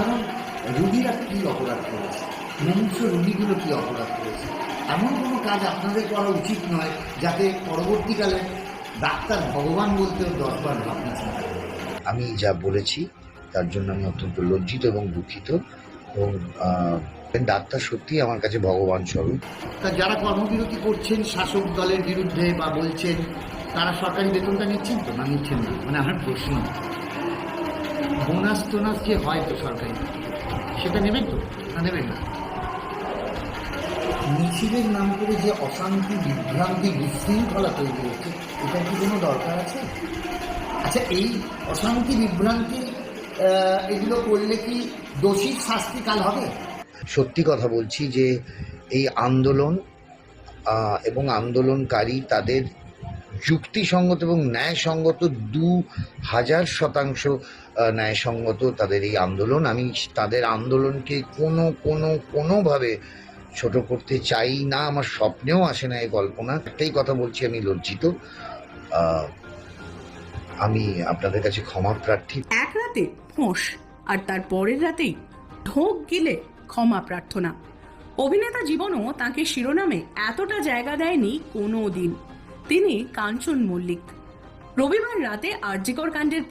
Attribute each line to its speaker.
Speaker 1: সাধারণ রুগীরা কি অপরাধ করেছে? মুমূর্ষ রুগীগুলো কি অপরাধ করেছে? এমন কোনো কাজ আপনাদের করা উচিত নয় যাতে পরবর্তীকালে ডাক্তার ভগবান বলতেও দশবার ভাবনা চিন্তা
Speaker 2: আমি যা বলেছি তার জন্য আমি অত্যন্ত লজ্জিত এবং দুঃখিত এবং ডাক্তার সত্যি আমার কাছে ভগবান স্বরূপ।
Speaker 1: তা যারা কর্মবিরতি করছেন শাসক দলের বিরুদ্ধে বা বলছেন তারা সরকারি বেতনটা নিচ্ছেন তো? না নিচ্ছেন না? মানে আমার প্রশ্ন। বোনাস টোনাস যে হয় তো সরকারি? সেটা নেবেন তো? না নেবেন না। মিছিলের নাম করে যে অশান্তি বিভ্রান্তি বিশৃঙ্খলা তৈরি হচ্ছে এটা কি কোনো দরকার আছে? আচ্ছা এই অশান্তি বিভ্রান্তি এগুলো করলে কি দোষী শাস্তি কাল হবে?
Speaker 2: সত্যি কথা বলছি যে এই আন্দোলন আহ, এবং আন্দোলনকারী তাদের যুক্তিসঙ্গত এবং ন্যায়সঙ্গত দু হাজার শতাংশ ন্যায়সঙ্গত তাদের এই আন্দোলন। আমি তাদের আন্দোলনকে কোনো কোনো, কোনোভাবে ছোট করতে চাই না। আমার স্বপ্নেও আসে না এই কল্পনা। একটাই কথা বলছি, আমি লজ্জিত। আমি আপনাদের কাছে ক্ষমা প্রার্থী।
Speaker 3: এক রাতে ফোঁস আর তার পরের রাতেই ঢোক গিলে ক্ষমা প্রার্থনা। অভিনেতা জীবনও তাকে শিরোনামে এতটা জায়গা দেয়নি কোনো দিন তিনি কাঞ্চন মল্লিক। রবিবার রাতে আরজিকর কাণ্ডের